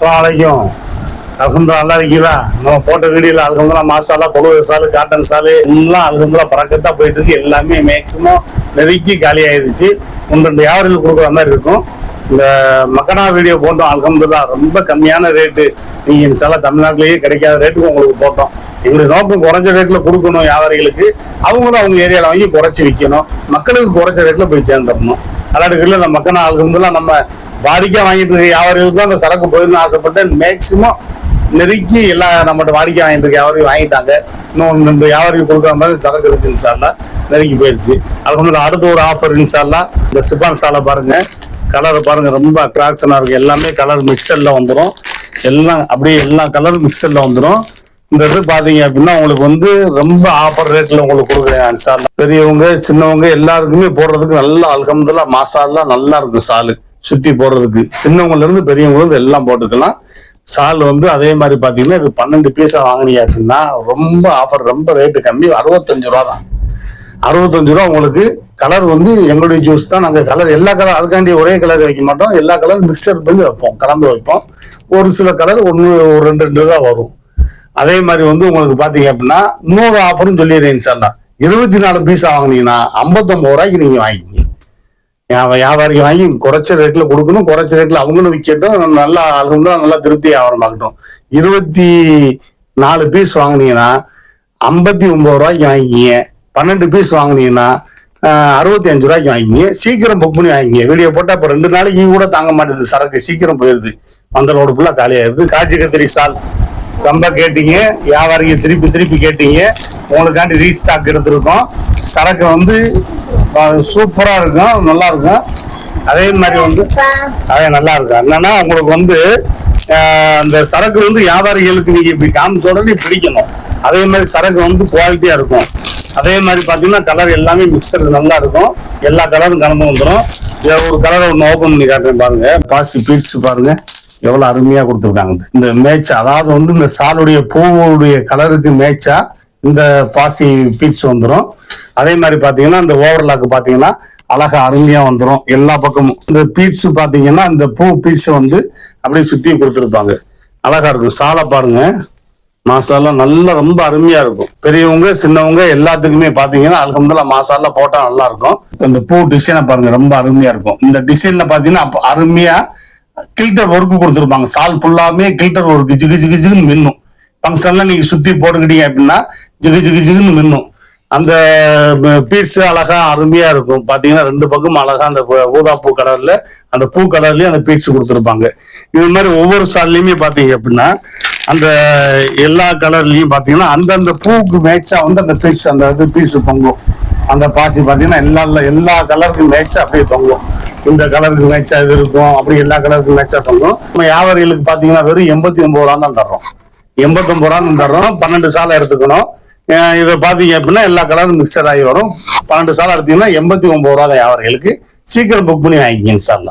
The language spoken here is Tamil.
அஸ்லாம் வலைக்கும் நல்லா இருக்கீங்களா? நம்ம போட்ட வீடியோல அல்ஹம்துலில்லாஹ் மாசாலா பொழுது சாலு காட்டன் சாலு எல்லாம் அல்ஹம்துலில்லாஹ் பறக்கத்தான் போயிட்டு இருக்கு எல்லாமே மேக்சிமம் நெருக்கி காலி ஆயிடுச்சு ஒன்று ரெண்டு வியாபாரிகள் கொடுக்குற மாதிரி இருக்கும். இந்த மக்கனா வீடியோ போட்டோம் அல்ஹம்துலில்லாஹ் ரொம்ப கம்மியான ரேட்டு நீங்க சாலை தமிழ்நாட்டிலேயே கிடைக்காத ரேட்டுக்கு உங்களுக்கு போட்டோம். எங்களுடைய நோக்கம் குறைஞ்ச ரேட்டில் கொடுக்கணும் வியாபாரிகளுக்கு. அவங்களும் அவங்க ஏரியாவில் வாங்கி குறைச்சி விற்கணும் மக்களுக்கு குறைச்ச ரேட்டில் போய் சேர்ந்துடணும். அல்லாட்டுக்குள்ள இந்த மக்கள் அல்ஹம்துலில்லாஹ் நம்ம வாடிக்கை வாங்கிட்டு இருக்க வியாபாரிகளுக்கும் அந்த சரக்கு போயிருந்து ஆசைப்பட்டு மேக்சிமம் நெருக்கி எல்லா நம்மகிட்ட வாடிக்கை வாங்கிட்டு இருக்க வியாபாரிகள் வாங்கிட்டாங்க. இன்னும் நம்ம வியாபாரிகள் கொடுக்குற மாதிரி சரக்கு இருக்கு இன்சால்லா நெருக்கி போயிடுச்சு அல்ஹம்துலில்லாஹ் அடுத்த ஒரு ஆஃபர் இன்சால்லா இந்த சிப்பான் சாலை பாருங்க. கலர் பாருங்க ரொம்ப அட்ராக்ஷனாக இருக்கு. எல்லாமே கலர் மிக்சரில் வந்துடும் எல்லாம் அப்படியே எல்லா கலரும் மிக்சரில் வந்துடும் இந்த இது பாத்தீங்க அப்படின்னா உங்களுக்கு வந்து ரொம்ப ஆஃபர் ரேட்ல உங்களுக்கு கொடுக்குறேன் சார் பெரியவங்க சின்னவங்க எல்லாருக்குமே போடுறதுக்கு நல்லா அல்ஹம்துல்லா மாசாலா நல்லா இருக்கும் சாலு. சுத்தி போடுறதுக்கு. சின்னவங்கல இருந்து பெரியவங்க இருந்து எல்லாம் போட்டுக்கலாம். சால் வந்து அதே மாதிரி பாத்தீங்கன்னா இது பன்னெண்டு பீஸா வாங்கினீங்க அப்படின்னா ரொம்ப ஆஃபர் ரொம்ப ரேட்டு கம்மி. அறுபத்தஞ்சு ரூபா தான். அறுபத்தஞ்சு ரூபா உங்களுக்கு கலர் வந்து எங்களுடைய ஜூஸ் தான். நாங்கள் கலர் எல்லா கலர் அதுக்காண்டி ஒரே கலர் வைக்க மாட்டோம். எல்லா கலர் மிக்சர் பண்ணி வைப்போம் கலந்து வைப்போம். ஒரு சில கலர் ஒன்று ஒரு ரெண்டு ரெண்டு தான் வரும். அதே மாதிரி வந்து உங்களுக்கு பார்த்தீங்க அப்படின்னா இன்னொரு ஆஃபரும் சொல்லிடுறேன் சார் இருபத்தி நாலு பீஸா வாங்கினீங்கன்னா ஐம்பத்தொம்பது ரூபாய்க்கு நீங்கள் வாங்கிக்கிங்க. வியாபாரிக்கு வாங்கி குறைச்ச ரேட்ல கொடுக்கணும். குறைச்ச ரேட்ல அவங்களும் விற்கட்டும் நல்லா அல்ஹம்துலில்லாஹ் நல்லா திருப்தி வியாபாரம் ஆகட்டும் இருபத்தி நாலு பீஸ் வாங்குனீங்கன்னா ஐம்பத்தி ஒன்பது ரூபாய்க்கு வாங்கிக்கிங்க. பன்னெண்டு பீஸ் வாங்குனீங்கன்னா அறுபத்தி அஞ்சு ரூபாய்க்கு வாங்கிக்கிங்க. சீக்கிரம் புக் பண்ணி வாங்கிங்க வீடியோ போட்டா இப்ப ரெண்டு நாளைக்கு கூட தாங்க மாட்டேது. சரக்கு சீக்கிரம் போயிருது. அந்த ரோடு ஃபுல்லா காலியாயிருது. காய்ச்சி கத்திரி சால். ரொம்ப கேட்டீங்க வியாபாரிங்க திருப்பி திருப்பி கேட்டீங்க. உங்களுக்காண்டி ரீஸ்டாக் எடுத்திருக்கோம். சரக்கு வந்து சூப்பராக இருக்கும் நல்லா இருக்கும். அதே மாதிரி வந்து அதே நல்லா இருக்கும். என்னன்னா உங்களுக்கு வந்து அந்த சரக்கு வந்து வியாபாரிகளுக்கு நீங்க இப்படி காமிச்ச உடனே பிடிக்கணும். அதே மாதிரி சரக்கு வந்து குவாலிட்டியா இருக்கும். அதே மாதிரி பாத்தீங்கன்னா கலர் எல்லாமே மிக்சர் நல்லா இருக்கும். எல்லா கலரும் கலந்து வந்துடும் ஒரு கலரை ஒன்று ஓப்பன் பண்ணி காட்டுறேன் பாருங்க. பாசி பீட்ஸ் பாருங்க. எவ்வளவு அருமையா கொடுத்துருக்காங்க. இந்த மேட்ச் அதாவது வந்து இந்த சாலுடைய பூவுடைய கலருக்கு மேட்சா இந்த பாசி பீட்ஸ் வந்துடும் அதே மாதிரி பாத்தீங்கன்னா இந்த ஓவர்லாக்கு பாத்தீங்கன்னா அழகா அருமையா வந்துடும் எல்லா பக்கமும். இந்த பீட்ஸ் பாத்தீங்கன்னா இந்த பூ பீட்ஸ் வந்து அப்படியே சுத்தி கொடுத்துருப்பாங்க. அழகா இருக்கும். சாலை பாருங்க. மாசாலா நல்லா ரொம்ப அருமையா இருக்கும். பெரியவங்க சின்னவங்க எல்லாத்துக்குமே பாத்தீங்கன்னா அல்ஹம்துலில்லாஹ் மாசாலா போட்டா நல்லா இருக்கும். இந்த பூ டிசைனை பாருங்க ரொம்ப அருமையா இருக்கும். இந்த டிசைன்ல பாத்தீங்கன்னா அருமையா கில்டர் ஒர்க்கு கொடுத்துருப்பாங்க. சால் ஃபுல்லாமே கில்டர் ஒர்க்கு ஜிகு ஜிகு ஜிகுன்னு மின்னும். ஃபங்க்ஷன்ல நீங்க சுத்தி போட்டுக்கிட்டீங்க அப்படின்னா ஜிகு ஜிகு ஜிகுன்னு மின்னும். அந்த பீட்ஸ் அழகா அருமையா இருக்கும். பாத்தீங்கன்னா ரெண்டு பக்கம் அழகா அந்த ஊதா பூ கலர்ல அந்த பூ கலர்லயும் அந்த பீட்ஸ் கொடுத்துருப்பாங்க. இது மாதிரி ஒவ்வொரு சால்லையுமே பாத்தீங்க அப்படின்னா அந்த எல்லா கலர்லயும் பாத்தீங்கன்னா அந்தந்த பூவுக்கு மேட்சா வந்து அந்த பீட்ஸ் அந்த இது தொங்கும். அந்த பாசி பாத்தீங்கன்னா எல்லா எல்லா கலருக்கும் மேட்சா அப்படியே தொங்கும். இந்த கலருக்கு மேட்சா இது இருக்கும். அப்படி எல்லா கலருக்கு மேட்சா தொங்கும் நம்ம வியாபாரிகளுக்கு பாத்தீங்கன்னா வெறும் எண்பத்தி ஒன்பது ரூபா தான் தர்றோம். எண்பத்தொம்பது ரூபா தர்றோம். பன்னெண்டு சாலை எடுத்துக்கணும். இதை பாத்தீங்க அப்படின்னா எல்லா கலரும் மிக்சர் ஆகி வரும். பன்னெண்டு சாலை எடுத்தீங்கன்னா எண்பத்தி ஒன்பது ரூபா தான் வியாபாரிகளுக்கு சீக்கிரம் புக் பண்ணி வாங்கிக்கிங்க சார்லாம்